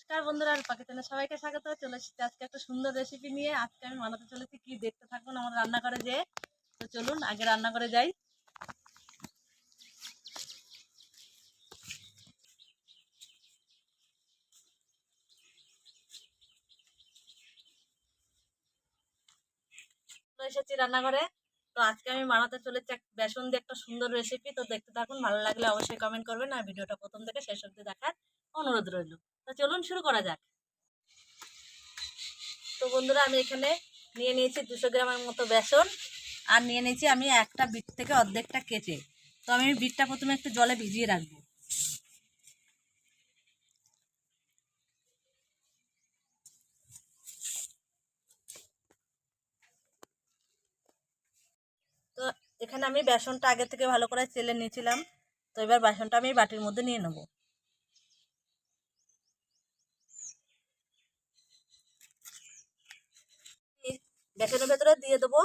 নমস্কার বন্ধুরা আর পাকিস্তানের সবাইকে স্বাগত। চলে এসেছি আজকে একটা সুন্দর রেসিপি নিয়ে। আজকে আমি বানাতে চলেছি কি দেখতে থাকুন আমার রান্না করে যে। তো চলুন, আগে রান্না করে যাই এসেছি রান্নাঘরে। তো আজকে আমি বানাতে চলেছি এক বেসন দিয়ে একটা সুন্দর রেসিপি তো দেখতে থাকুন, ভালো লাগলে অবশ্যই কমেন্ট করবেন। আর ভিডিওটা প্রথম থেকে শেষ অবধি দেখার অনুরোধ রইল। তো চলুন শুরু করা যাক। তো বন্ধুরা, আমি এখানে নিয়ে নিয়েছি দুশো গ্রামের মতো বেসন। আর নিয়ে নিয়েছি আমি একটা বিট থেকে অর্ধেকটা কেটে। তো আমি বিটটা প্রথমে একটু জলে ভিজিয়ে রাখব। তো এখানে আমি বেসনটা আগে থেকে ভালো করে চেলে নিয়েছিলাম। তো এবার বেসনটা আমি বাটির মধ্যে নিয়ে নেব। বেসনের ভেতরে দিয়ে দেবো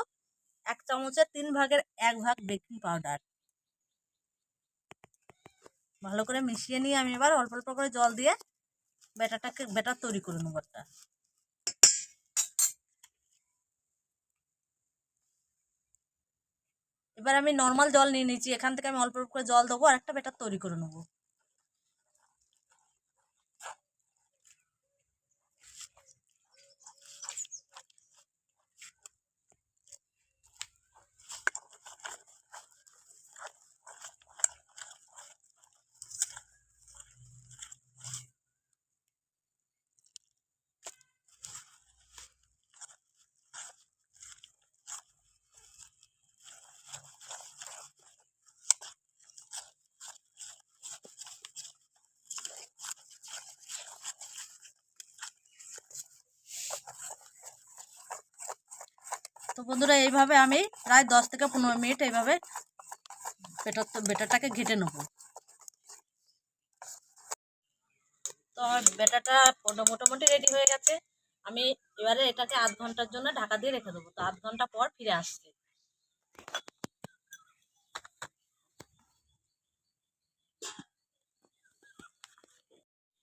এক চামচের তিন ভাগের এক ভাগ বেকিং পাউডার। ভালো করে মিশিয়ে নিয়ে আমি এবার অল্প অল্প করে জল দিয়ে ব্যাটারটাকে, ব্যাটার তৈরি করে নেব একটা। এবার আমি নর্মাল জল নিয়ে নিয়েছি, এখান থেকে আমি অল্প অল্প করে জল দেবো আর একটা ব্যাটার তৈরি করে নেব। বন্ধুরা, এইভাবে আমি প্রায় দশ থেকে পনেরো মিনিট এইভাবে বেটার বেটারটাকে ঘেটে নেব। তো আমার বেটাটা মোটামুটি রেডি হয়ে গেছে। আমি এবারে এটাকে আধ ঘণ্টার জন্য ঢাকা দিয়ে রেখে দেবো। তো আধ ঘণ্টা পর ফিরে আসছে।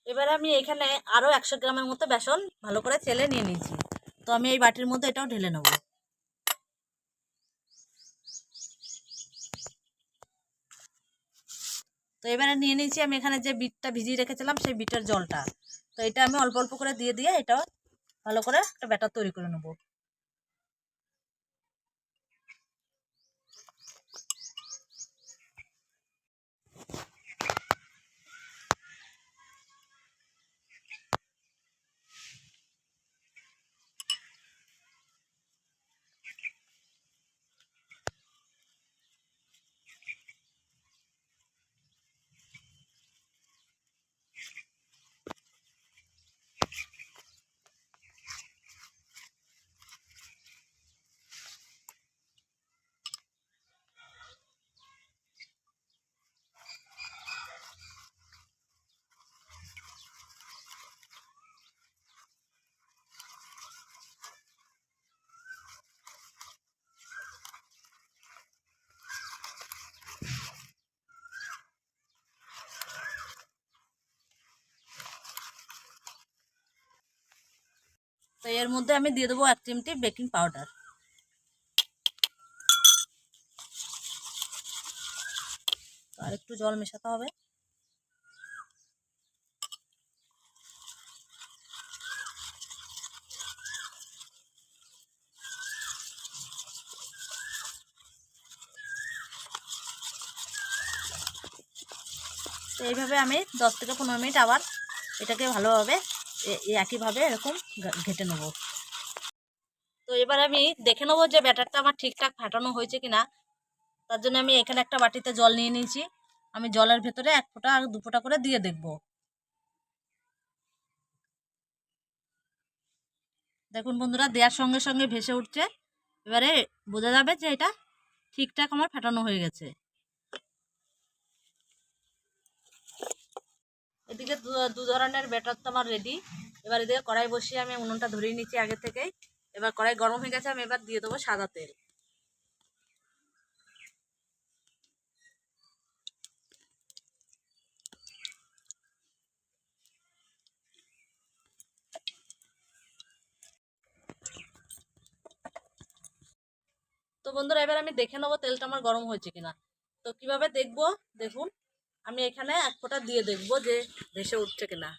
এবারে আমি এখানে আরও একশো গ্রামের মতো বেসন ভালো করে চেলে নিয়ে নিয়েছি। তো আমি এই বাটির মধ্যে এটাও ঢেলে নেব। তো এবারে নিয়ে নিয়েছি আমি এখানে যে বিটটা ভিজিয়ে রেখেছিলাম, সেই বিটের জলটা। তো এটা আমি অল্প অল্প করে দিয়ে দিয়ে এটা ভালো করে একটা ব্যাটার তৈরি করে নেব। তো এর মধ্যে আমি দিয়ে দেবো এক চিমটি বেকিং পাউডার আর একটু জল মেশাতে হবে। তো এইভাবে আমি দশ থেকে পনেরো মিনিট আবার এটাকে ভালোভাবে একইভাবে এরকম ঘেটে নেব। তো এবার আমি দেখে নেব যে ব্যাটারটা আমার ঠিকঠাক ফাটানো হয়েছে কিনা। তার জন্য আমি এখানে একটা বাটিতে জল নিয়ে নিয়েছি। আমি জলের ভেতরে এক ফোঁটা আর দু ফোঁটা করে দিয়ে দেখব। দেখুন বন্ধুরা, দেওয়ার সঙ্গে সঙ্গে ভেসে উঠছে। এবারে বোঝা যাবে যে এটা ঠিকঠাক আমার ফাটানো হয়ে গেছে। এদিকে দু ধরনের ব্যাটার তো আমার রেডি এবার এদিকে কড়াই বসিয়ে আমি উনুনটা ধরিয়ে নিচ্ছি আগে থেকেই। এবার কড়াই গরম হয়ে গেছে, আমি এবার দিয়ে দেবো সাদা তেল। তো বন্ধুরা, এবার আমি দেখে নেব তেলটা আমার গরম হয়েছে কিনা। তো কীভাবে দেখব? দেখুন। আমি এখানে এক ফোঁটা দিয়ে দেখব যে ভেসে উঠছে কিনা।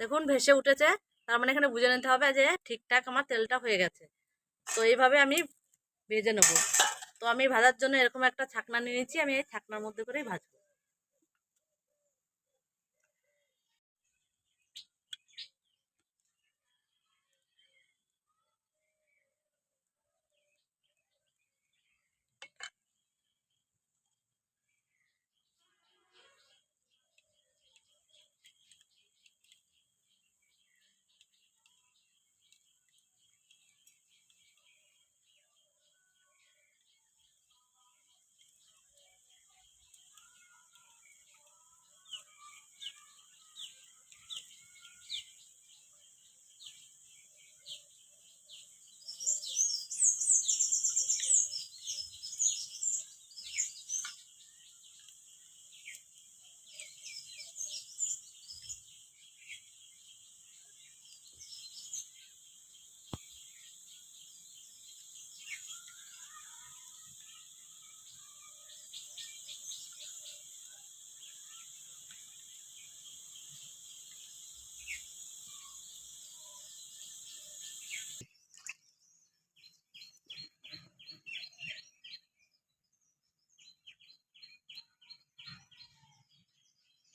দেখুন, ভেসে উঠেছে। তার মানে এখানে বুঝে নিতে হবে যে ঠিকঠাক আমার তেলটা হয়ে গেছে। তো এইভাবে আমি ভেজে নেব। তো আমি ভাজার জন্য এরকম একটা ছাকনা নিয়েছি, আমি এই ছাকনার মধ্যে করেই ভাজবো।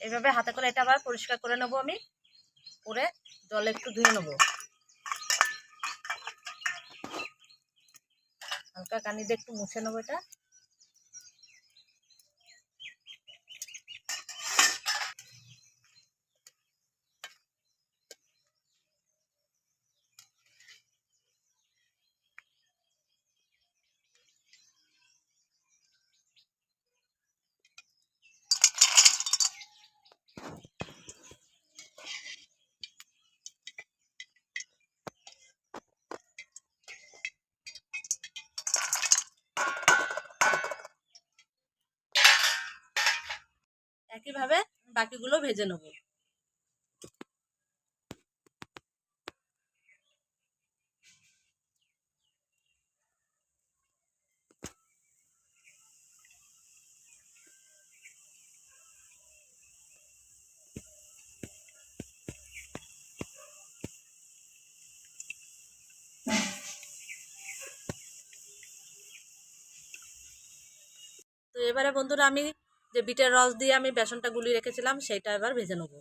এইভাবে হাতে করে এটা আবার পরিষ্কার করে নেব আমি। করে জলে একটু ধুয়ে নেব। হালকা কানি দিয়ে একটু মুছে নেব এটা। একইভাবে বাকিগুলো ভেজে নেব। এবারে বন্ধুরা আমি যে বিটের রস দিয়ে আমি বেসনটা গুলিয়ে রেখেছিলাম সেইটা এবার ভেজে নেব।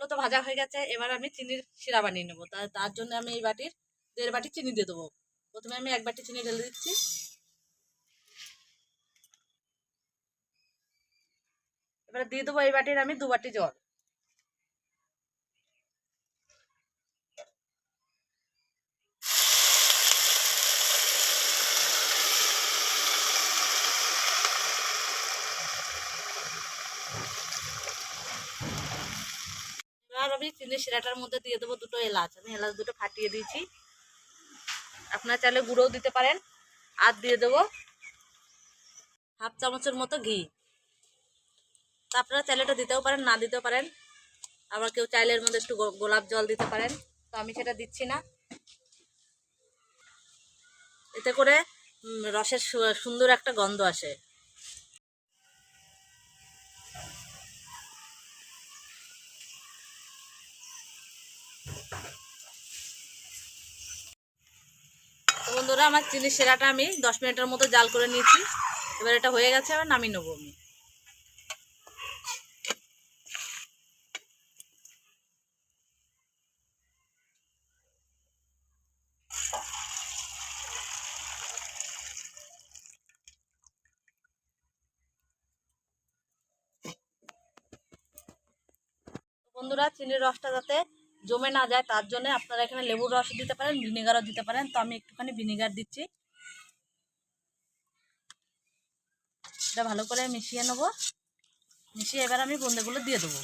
এগুলো তো ভাজা হয়ে গেছে, এবার আমি চিনির শিরা বানিয়ে নেব। তার জন্য আমি এই বাটির দেড় বাটি চিনি দিয়ে দেবো। প্রথমে আমি এক বাটি চিনি ঢেলে দিচ্ছি। এবার দিয়ে দেবো এই বাটির আমি দু বাটি জল। আমি চিনির শিরাটার মধ্যে দিয়ে দেবো দুটো এলাচ। আমি এলাচ দুটো ফাটিয়ে দিয়েছি। আপনারা চাইলে গুঁড়োও দিতে পারেন। আর দিয়ে দেবো হাফ চামচের মতো ঘি। তা আপনারা চাইলে এটা দিতেও পারেন, না দিতেও পারেন। আবার কেউ চাইলে এর মধ্যে একটু গোলাপ জল দিতে পারেন। তো আমি সেটা দিচ্ছি না। এতে করে রসের সুন্দর একটা গন্ধ আসে। বন্ধুরা, আমার চিনি সেরাটা আমি দশ মিনিটের মতো জাল করে নিয়েছি। এবার এটা হয়ে গেছে, এবার নামিয়ে নেব আমি। বন্ধুরা চিনির রসটা যাতে জমে না যায়, তার জন্য আপনারা এখানে লেবুর রস দিতে পারেন, ভিনেগারও দিতে পারেন। তো আমি একটুখানি ভিনেগার দিচ্ছি। এটা ভালো করে মিশিয়ে নেব। মিশিয়ে এবার আমি বোঁদেগুলো দিয়ে দেবো।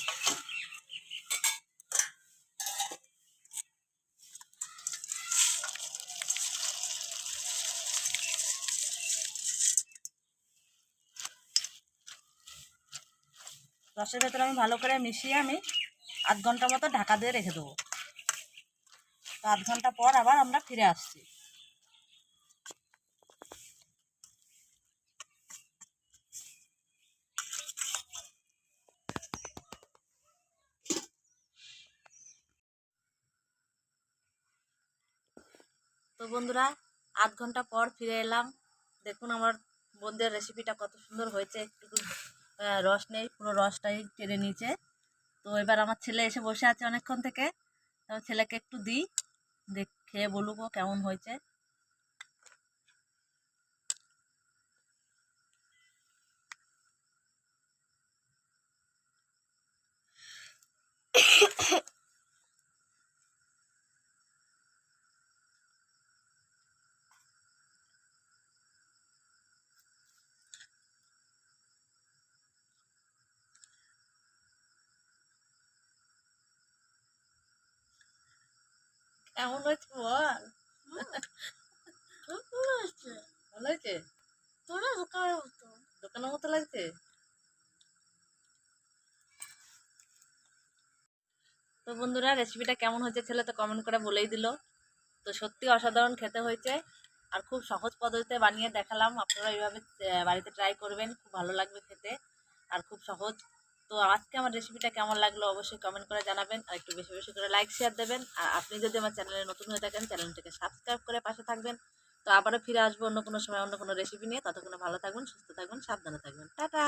রসের ভেতরে আমি ভালো করে মিশিয়ে আমি আধ ঘণ্টা মতো ঢাকা দিয়ে রেখে দেবো। তো আধ ঘণ্টা পর আবার আমরা ফিরে আসছি। তো বন্ধুরা, আধ ঘণ্টা পর ফিরে এলাম। দেখুন আমার বোনদের রেসিপিটা কত সুন্দর হয়েছে। একটু রস নেই, পুরো রসটাই টেনে নিয়েছে। তো এবার আমার ছেলে এসে বসে আছে অনেকক্ষণ থেকে। তো ছেলেকে একটু দিই, দেখে বলুক কেমন হয়েছে। কেমন হয়েছে বল ভালো হয়েছে দোকানের মতো লাগছে তো বন্ধুরা রেসিপিটা কেমন হয়েছে ছেলে তো কমেন্ট করে বলেই দিল। তো সত্যি অসাধারণ খেতে হয়েছে আর খুব সহজ পদ্ধতিতে বানিয়ে দেখালাম। আপনারা এইভাবে বাড়িতে ট্রাই করবেন খুব ভালো লাগবে খেতে। আর খুব সহজ তো আজকে আমার রেসিপিটা কেমন লাগল অবশ্যই কমেন্ট করে জানাবেন। আর একটু বেশি বেশি করে লাইক শেয়ার দেবেন। আর আপনি যদি আমার চ্যানেলে নতুন হয়ে থাকেন চ্যানেলটাকে সাবস্ক্রাইব করে পাশে থাকবেন। তো আবারও ফিরে আসব অন্য কোনো সময় অন্য কোনো রেসিপি নিয়ে। ততক্ষণে ভালো থাকবেন সুস্থ থাকবেন সাবধানে থাকবেন টাটা!